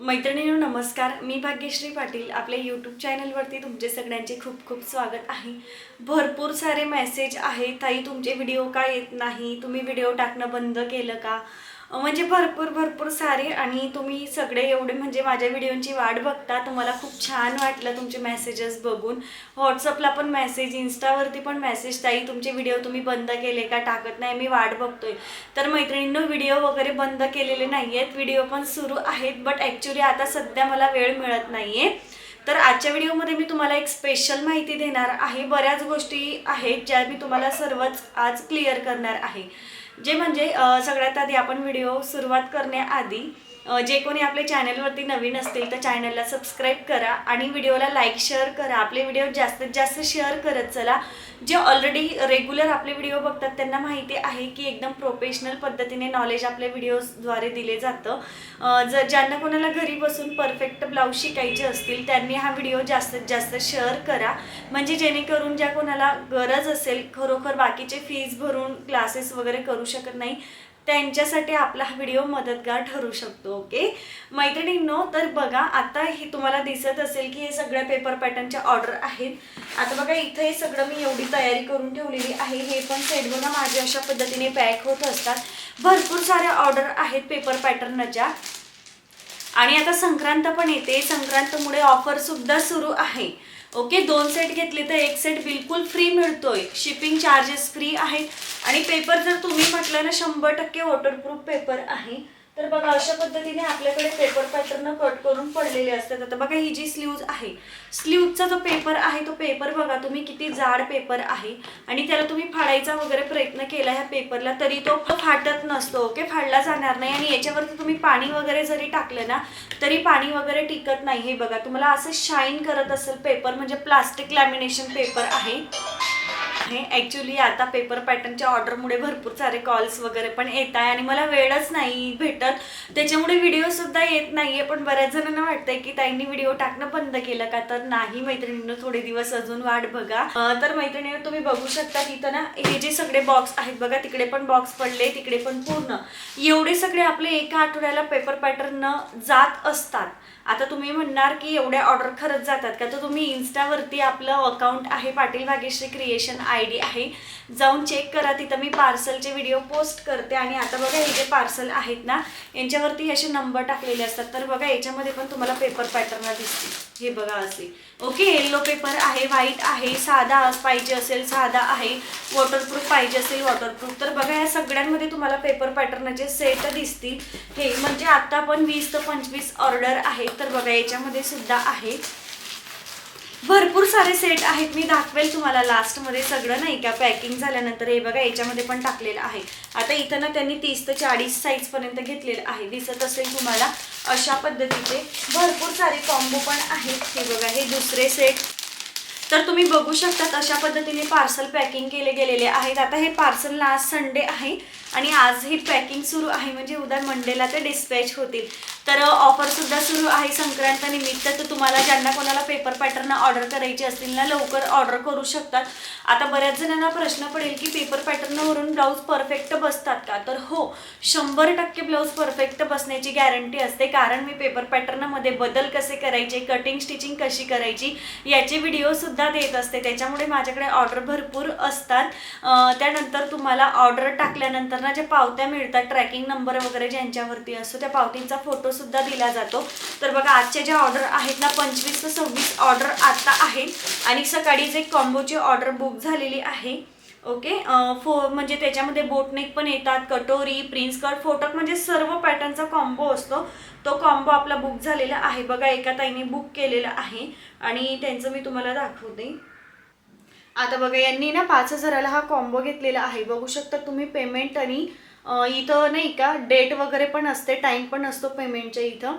मैत्रिणींनो नमस्कार. मी भाग्यश्री पाटील. आपल्या यूट्यूब चॅनलवरती तुमचे सगळ्यांचे खूप खूप स्वागत आहे. भरपूर सारे मेसेज आहेत. ताई तुमचे व्हिडिओ का येत नाही? तुम्ही व्हिडिओ टाकणं बंद केलं का? म्हणजे भरपूर भरपूर सारे आणि तुम्ही सगळे एवढे म्हणजे माझ्या व्हिडिओची वाट बघता तुम्हाला खूप छान वाटलं तुमचे मेसेजेस बघून. व्हॉट्सअपला पण मेसेज इन्स्टावरती पण मेसेज ताई तुमचे व्हिडिओ तुम्ही बंद केले का? टाकत नाही मी वाट बघतोय. तर मैत्रिणींनो व्हिडिओ वगैरे बंद केलेले नाही आहेत व्हिडिओ पण सुरू आहेत बट ॲक्च्युली आता सध्या मला वेळ मिळत नाही आहे तर आजच्या व्हिडिओमध्ये मी तुम्हाला एक स्पेशल माहिती देणार आहे. बऱ्याच गोष्टी आहेत ज्या मी तुम्हाला सर्वच आज क्लिअर करणार आहे. जे म्हणजे सगळ्यात आधी आपण व्हिडिओ सुरुवात करण्याआधी जे कोणी आपल्या चॅनलवरती नवीन असतील तर चॅनलला सबस्क्राईब करा आणि व्हिडिओला लाईक शेअर करा. आपले व्हिडिओ जास्तीत जास्त शेअर करत चला. जे ऑलरेडी रेग्युलर आपले व्हिडिओ बघतात त्यांना माहिती आहे की एकदम प्रोफेशनल पद्धतीने नॉलेज आपल्या व्हिडिओजद्वारे दिले जातं. ज जर ज्यांना कोणाला घरी बसून परफेक्ट ब्लाऊज शिकायचे असतील त्यांनी हा व्हिडिओ जास्तीत जास्त शेअर करा. म्हणजे जेणेकरून ज्या कोणाला गरज असेल खरोखर बाकीचे फीज भरून क्लासेस वगैरे करू शकत नाही त्यांच्यासाठी आपला हा व्हिडिओ मदतगार ठरू शकतो ओके मैत्रिणींनो तर बघा आता हे तुम्हाला दिसत असेल की हे सगळ्या पेपर पॅटर्नच्या ऑर्डर आहेत. आता बघा इथे हे सगळं मी एवढी तयारी करून ठेवलेली आहे. हे पण सेट बघा माझ्या अशा पद्धतीने पॅक होत असतात. भरपूर साऱ्या ऑर्डर आहेत पेपर पॅटर्नच्या आणि आता संक्रांत पण येते. संक्रांतमुळे ऑफरसुद्धा सुरू आहे. ओके दोन सेट घेतले तर एक सेट बिलकुल फ्री मिळतोय. शिपिंग चार्जेस फ्री आहेत. आणि पेपर जर तुम्ही म्हटलं ना शंभर टक्के वॉटरप्रूफ पेपर आहे. तर बघा अशा पद्धतीने आपल्याकडे पेपर पॅटर्न कट करून पडलेले असतात. आता बघा ही जी स्लीव्ज आहे स्लीवचा जो पेपर आहे तो पेपर बघा तुम्ही किती जाड पेपर आहे आणि त्याला तुम्ही फाडायचा वगैरे प्रयत्न केला ह्या पेपरला तरी तो फाटत नसतो ओके फाडला जाणार नाही आणि याच्यावरती तुम्ही पाणी वगैरे जरी टाकलं ना तरी पाणी वगैरे टिकत नाही. हे बघा तुम्हाला असं शाईन करत असेल पेपर म्हणजे प्लास्टिक लॅमिनेशन पेपर आहे. आहे. ॲक्च्युली आता पेपर पॅटर्नच्या ऑर्डरमुळे भरपूर सारे कॉल्स वगैरे पण येत आहे आणि मला वेळच नाही भेटत. त्याच्यामुळे व्हिडिओ सुद्धा येत नाहीये. पण बऱ्याच जणांना वाटतंय की ताईंनी व्हिडिओ टाकणं बंद केलं का? तर नाही मैत्रिणींनो थोडे दिवस अजून वाट बघा. तर मैत्रिणी तुम्ही बघू शकता तिथं ना हे जे सगळे बॉक्स आहेत बघा तिकडे पण बॉक्स पडले तिकडे पण पूर्ण. एवढे सगळे आपले एका आठवड्याला पेपर पॅटर्न जात असतात. आता तुम्ही म्हणणार की एवढ्या ऑर्डर खरंच जातात का? तर तुम्ही इन्स्टावरती आपलं अकाउंट आहे Patil Bhagyashree creation I D आहे. जाऊन चेक करा. तिथं मी पार्सलचे व्हिडिओ पोस्ट करते आणि आता बघा हे जे पार्सल आहेत ना यांच्यावरती असे नंबर टाकलेले असतात. तर बघा याच्यामध्ये पण तुम्हाला पेपर पॅटर्न दिसतील. हे बघा असे. ओके येल्लो पेपर आहे व्हाईट आहे साधा पाहिजे असेल साधा आहे वॉटरप्रूफ पाहिजे असेल वॉटरप्रूफ तर बघा या सगळ्यांमध्ये तुम्हाला पेपर पॅटर्नचे सेट दिसतील. हे म्हणजे आता पण वीस ते पंचवीस ऑर्डर आहेत. तर बघा याच्यामध्ये सुद्धा आहे. भरपूर सारे सेट आहेत. मी दाखवेल तुम्हाला लास्टमध्ये सगळं नाही का? पॅकिंग झाल्यानंतर हे बघा याच्यामध्ये पण टाकलेलं आहे. आता इथं ना त्यांनी तीस ते चाळीस साईजपर्यंत घेतलेलं आहे. दिसत असेल तुम्हाला अशा पद्धतीचे. भरपूर सारे कॉम्बो पण आहेत. हे बघा हे दुसरे सेट तर तुम्ही बघू शकतात अशा पद्धतीने पार्सल पॅकिंग केले गेलेले आहेत. आता हे पार्सल लास्ट संडे आहे. आणि आज ही पॅकिंग सुरू आहे. म्हणजे उद्या मंडेला ते डिस्पॅच होतील. तर ऑफरसुद्धा सुरू आहे संक्रांतनिमित्त तर तुम्हाला ज्यांना कोणाला पेपर पॅटर्न ऑर्डर करायची असतील ना लवकर ऑर्डर करू शकतात. आता बऱ्याच जणांना प्रश्न पडेल की पेपर पॅटर्नवरून ब्लाऊज परफेक्ट बसतात का? तर हो शंभर टक्के ब्लाऊज परफेक्ट बसण्याची गॅरंटी असते. कारण मी पेपर पॅटर्नमध्ये बदल कसे करायचे कटिंग स्टिचिंग कशी करायची याचे व्हिडिओसुद्धा देत असते. त्याच्यामुळे माझ्याकडे ऑर्डर भरपूर असतात. त्यानंतर तुम्हाला ऑर्डर टाकल्यानंतर ना ज्या पावत्या मिळतात ट्रॅकिंग नंबर वगैरे ज्यांच्यावरती असतो त्या पावतींचा फोटोसुद्धा दिला जातो. तर बघा आजच्या ज्या ऑर्डर आहेत ना पंचवीस ते सव्वीस ऑर्डर आत्ता आहेत आणि सकाळीच एक कॉम्बोची ऑर्डर बुक झालेली आहे ओके फो म्हणजे त्याच्यामध्ये बोटनेक पण येतात कटोरी प्रिन्स कट फोटक म्हणजे सर्व पॅटर्नचा कॉम्बो असतो. तो कॉम्बो आपला बुक झालेला आहे. बघा एका ताईने बुक केलेला आहे. आणि त्यांचं मी तुम्हाला दाखवते. आता बघा यांनी ना पाच हजाराला हा कॉम्बो घेतलेला आहे. बघू शकता तुम्ही पेमेंट आणि इथं नाही का डेट वगैरे पण असते टाईम पण असतो पेमेंटच्या इथं.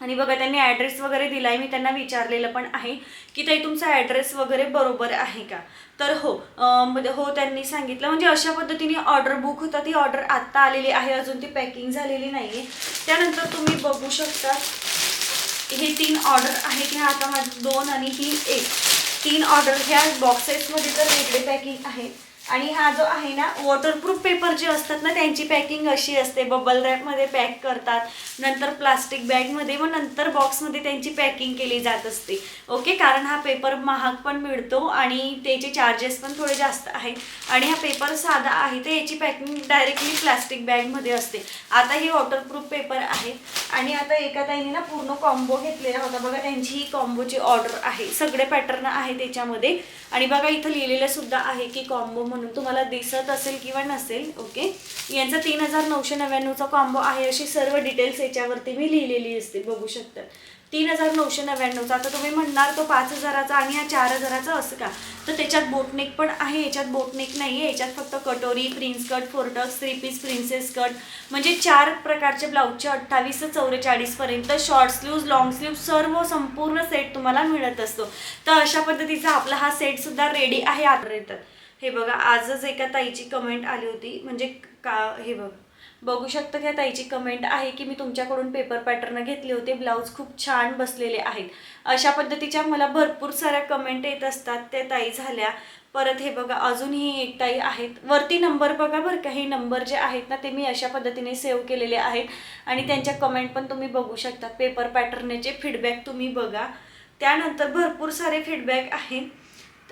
आणि बघा त्यांनी ॲड्रेस वगैरे दिला आहे मी त्यांना विचारलेलं पण आहे की ताई तुमचा ॲड्रेस वगैरे बरोबर आहे का? तर हो म्हणजे हो त्यांनी सांगितलं. म्हणजे अशा पद्धतीने ऑर्डर बुक होता ती ऑर्डर आत्ता आलेली आहे अजून ती पॅकिंग झालेली नाही आहे त्यानंतर तुम्ही बघू शकता हे तीन ऑर्डर आहेत ह्या आता माझी दोन आणि ही एक. तीन ऑर्डर ह्या बॉक्सेसमध्ये तर वेगळे पॅकिंग आहे आणि हा जो आहे ना वॉटरप्रूफ पेपर जे असतात ना त्यांची पॅकिंग अशी असते. बबल रॅपमध्ये पॅक करतात. नंतर प्लास्टिक बॅगमध्ये व नंतर बॉक्समध्ये त्यांची पॅकिंग केली जात असते. ओके कारण हा पेपर महाग पण मिळतो आणि त्याचे चार्जेस पण थोडे जास्त आहे आणि हा पेपर साधा आहे तर याची पॅकिंग डायरेक्टली प्लास्टिक बॅगमध्ये असते. आता ही वॉटरप्रूफ पेपर आहे. आणि आता एका ताईने ना पूर्ण कॉम्बो घेतलेला होता. बघा त्यांची ही कॉम्बोची ऑर्डर आहे. सगळे पॅटर्न आहे त्याच्यामध्ये. आणि बघा इथं लिहिलेलं सुद्धा आहे की कॉम्बो म्हणून तुम्हाला दिसत असेल किंवा नसेल ओके? यांचा तीन हजार नऊशे नव्याण्णवचा कॉम्बो आहे अशी सर्व डिटेल्स याच्यावरती मी लिहिलेली असते बघू शकता. तीन हजार नऊशे नव्याण्णवचा आता तुम्ही म्हणणार तो पाच हजाराचा आणि हा चार हजाराचा असं का? तर त्याच्यात बोटनेक पण आहे याच्यात बोटनेक नाही आहे याच्यात फक्त कटोरी prince cut फोरटक्स three piece princess cut म्हणजे चार प्रकारचे ब्लाऊजचे अठ्ठावीस ते चौवेचाळीसपर्यंत शॉर्ट स्लीव्ज लॉंग स्लीव्ज सर्व संपूर्ण सेट तुम्हाला मिळत असतो. तर अशा पद्धतीचा आपला हा सेटसुद्धा रेडी आहे आत येतात हे बघा आजच एका ताईची कमेंट आली होती. म्हणजे का हे बघ. बघू शकता की ताईची कमेंट आहे की मी तुमच्याकडून पेपर पॅटर्न घेतले होते. ब्लाऊज खूप छान बसलेले आहेत. अशा पद्धतीच्या मला भरपूर साऱ्या कमेंट येत असतात. त्या ताई झाल्या. परत हे बघा अजूनही एक ताई आहेत. वरती नंबर बघा बरं का. हे नंबर जे आहेत ना ते मी अशा पद्धतीने सेव्ह केलेले आहेत. आणि त्यांच्या कमेंट पण तुम्ही बघू शकता. पेपर पॅटर्नचे फीडबॅक तुम्ही बघा. त्यानंतर भरपूर सारे फीडबॅक आहेत.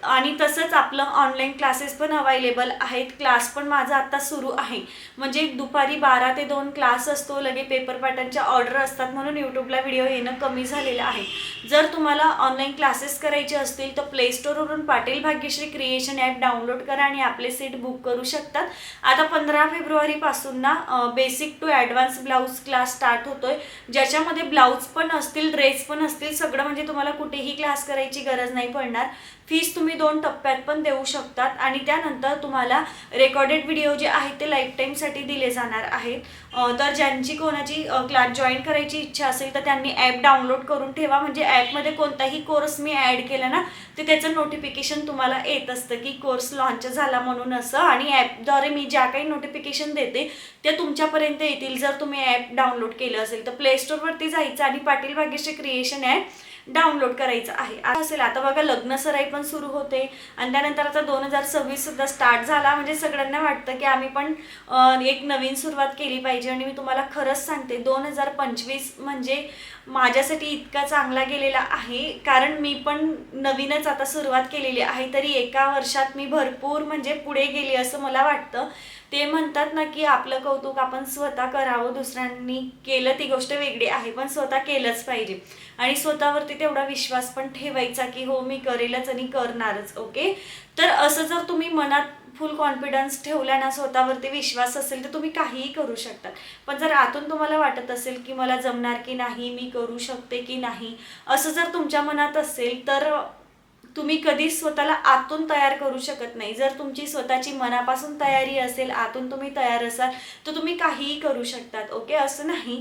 आणि तसंच आपलं ऑनलाईन क्लासेस पण अवेलेबल आहेत. क्लास पण माझा आता सुरू आहे. म्हणजे दुपारी बारा ते दोन क्लास असतो. लगे पेपर पॅटर्नच्या ऑर्डर असतात म्हणून यूट्यूबला व्हिडिओ येणं कमी झालेलं आहे. जर तुम्हाला ऑनलाईन क्लासेस करायचे असतील तर play स्टोरवरून Patil Bhagyashree creation app download करा आणि आपले सीट बुक करू शकतात. आता पंधरा फेब्रुवारीपासून ना basic to advance blouse class start होतोय. ज्याच्यामध्ये ब्लाऊज पण असतील ड्रेस पण असतील सगळं म्हणजे तुम्हाला कुठेही क्लास करायची गरज नाही पडणार. फीस तुम्ही दोन टप्प्यात पण देऊ शकतात आणि त्यानंतर तुम्हाला रेकॉर्डेड व्हिडिओ जे आहेत ते लाईफ टाईमसाठी दिले जाणार आहेत. तर ज्यांची कोणाची क्लास जॉईन करायची इच्छा असेल तर त्यांनी ॲप डाउनलोड करून ठेवा. म्हणजे ॲपमध्ये कोणताही कोर्स मी ॲड केला ना ते त्याचं नोटिफिकेशन तुम्हाला येत असतं की कोर्स लॉन्च झाला म्हणून असं. आणि ॲपद्वारे मी ज्या काही नोटिफिकेशन देते ते तुमच्यापर्यंत येतील जर तुम्ही ॲप डाउनलोड केलं असेल. तर प्ले स्टोरवरती जायचं आणि Patil Bhagyashree creation app download करायचं आहे. आता असेल आता बघा लग्न सराई पण सुरू होते. आणि त्यानंतर आता दोन हजार सव्वीस सुद्धा स्टार्ट झाला. म्हणजे सगळ्यांना वाटतं की आम्ही पण एक नवीन सुरुवात केली पाहिजे. आणि मी तुम्हाला खरंच सांगते दोन हजार पंचवीस म्हणजे माझ्यासाठी इतका चांगला गेलेला आहे. कारण मी पण नवीनच आता सुरुवात केलेली आहे. तरी एका वर्षात मी भरपूर म्हणजे पुढे गेली असं मला वाटतं. ते म्हणतात ना की आपलं कौतुक आपण स्वतः करावं दुसऱ्यांनी केलं ती गोष्ट वेगळी आहे. पण स्वतः केलंच पाहिजे. आणि स्वतःवरती तेवढा विश्वास पण ठेवायचा की हो मी करेलच आणि करणारच ओके? तर असं जर तुम्ही मनात फुल कॉन्फिडन्स ठेवला ना स्वतःवरती विश्वास असेल तर तुम्ही काहीही करू शकतात. पण जर आतून तुम्हाला वाटत असेल की मला जमणार की नाही मी करू शकते की नाही असं जर तुमच्या मनात असेल तर तुम्ही कधीच स्वतःला आतून तयार करू शकत नाही. जर तुमची स्वतःची मनापासून तयारी असेल आतून तुम्ही तयार असाल तर तुम्ही काहीही करू शकतात ओके? असं नाही.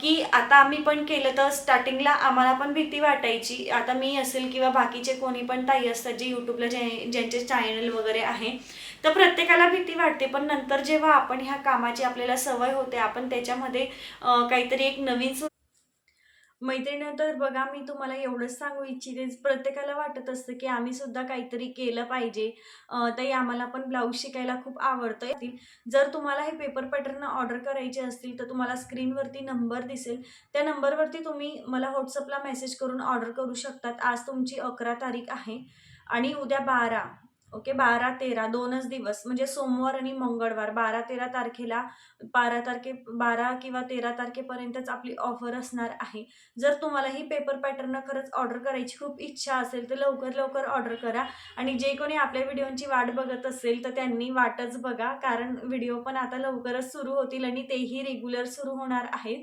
की आता आम्ही पण केलं तर स्टार्टिंगला आम्हाला पण भीती वाटायची. आता मी असेल किंवा बाकीचे कोणी पण ताई असतात जे यूट्यूबला जे ज्यांचे चॅनल वगैरे आहे तर प्रत्येकाला भीती वाटते. पण नंतर जेव्हा आपण ह्या कामाची आपल्याला सवय होते आपण त्याच्यामध्ये काहीतरी एक नवीन मैत्रिणी तर बघा मी तुम्हाला एवढंच सांगू इच्छिते प्रत्येकाला वाटत असतं की आम्ही सुद्धा काहीतरी केलं पाहिजे. तरी ताई आम्हाला पण ब्लाऊज शिकायला खूप आवडतं. जर तुम्हाला हे पेपर पॅटर्न ऑर्डर करायचे असतील तर तुम्हाला स्क्रीनवरती नंबर दिसेल. त्या नंबरवरती तुम्ही मला व्हॉट्सअपला मेसेज करून ऑर्डर करू शकतात. आज तुमची अकरा तारीख आहे आणि उद्या बारा. ओके? बारा तेरा दोनच दिवस. म्हणजे सोमवार आणि मंगळवार. बारा तेरा तारखेला बारा तारखे बारा किंवा तेरा तारखेपर्यंतच आपली ऑफर असणार आहे. जर तुम्हाला ही पेपर पॅटर्न खरंच ऑर्डर करायची खूप इच्छा असेल तर लवकर लवकर ऑर्डर करा. आणि जे कोणी आपल्या व्हिडिओची वाट बघत असेल तर त्यांनी वाटच बघा. कारण व्हिडिओ पण आता लवकरच सुरू होतील आणि तेही रेग्युलर सुरू होणार आहेत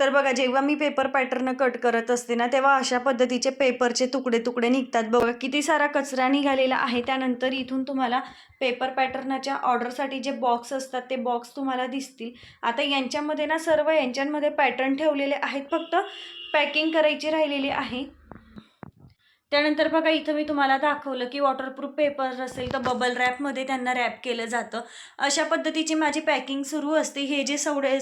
तर बघा जेव्हा मी पेपर पॅटर्न कट करत असते ना तेव्हा अशा पद्धतीचे पेपरचे तुकडे तुकडे निघतात. बघा किती सारा कचरा निघालेला आहे. त्यानंतर इथून तुम्हाला पेपर पॅटर्नच्या ऑर्डरसाठी जे बॉक्स असतात ते बॉक्स तुम्हाला दिसतील. आता यांच्यामध्ये ना सर्व यांच्यामध्ये पॅटर्न ठेवलेले आहेत. फक्त पॅकिंग करायची राहिलेली आहे. त्यानंतर बघा इथं मी तुम्हाला दाखवलं की वॉटरप्रूफ पेपर असेल तर बबल रॅपमध्ये त्यांना रॅप केलं जातं. अशा पद्धतीची माझी पॅकिंग सुरू असते. हे जे सवडे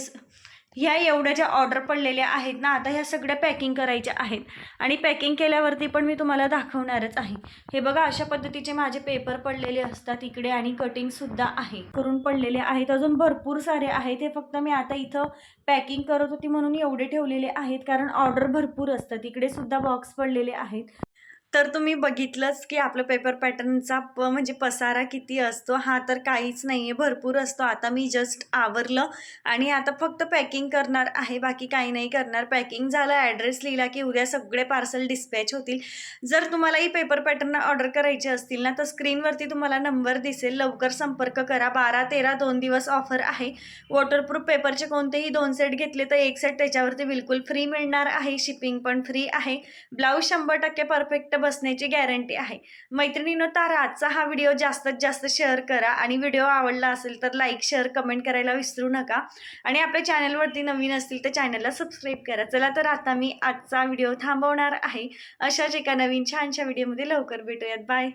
ह्या एवढ्या ज्या ऑर्डर पडलेल्या आहेत ना आता ह्या सगळ्या पॅकिंग करायच्या आहेत. आणि पॅकिंग केल्यावरती पण मी तुम्हाला दाखवणारच आहे. हे बघा अशा पद्धतीचे माझे पेपर पडलेले असतात इकडे आणि कटिंगसुद्धा आहे. करून पडलेले आहेत अजून भरपूर सारे आहेत. हे फक्त मी आता इथं पॅकिंग करत होती म्हणून एवढे ठेवलेले आहेत कारण ऑर्डर भरपूर असतात. इकडे सुद्धा बॉक्स पडलेले आहेत. तर तुम्ही बघितलंच की आपलं पेपर पॅटर्नचा प म्हणजे पसारा किती असतो? हा तर काहीच नाही आहे भरपूर असतो. आता मी जस्ट आवरलं आणि आता फक्त पॅकिंग करणार आहे. बाकी काही नाही करणार. पॅकिंग झालं ॲड्रेस लिहिला की उद्या सगळे पार्सल डिस्पॅच होतील. जर तुम्हालाही पेपर पॅटर्न ऑर्डर करायचे असतील ना तर स्क्रीनवरती तुम्हाला नंबर दिसेल. लवकर संपर्क करा. बारा तेरा दोन दिवस ऑफर आहे. वॉटरप्रूफ पेपरचे कोणतेही दोन सेट घेतले तर एक सेट त्याच्यावरती बिलकुल फ्री मिळणार आहे. शिपिंग पण फ्री आहे. ब्लाऊज शंभर टक्के परफेक्ट बसण्याची गॅरंटी आहे. मैत्रिणीनं तर आजचा हा व्हिडिओ जास्तीत जास्त शेअर करा. आणि व्हिडिओ आवडला असेल तर लाईक शेअर कमेंट करायला विसरू नका. आणि आपल्या चॅनलवरती नवीन असतील तर चॅनलला सबस्क्राईब करा. चला तर आता मी आजचा व्हिडिओ थांबवणार आहे. अशाच एका नवीन छानशा व्हिडिओमध्ये लवकर भेटूयात. बाय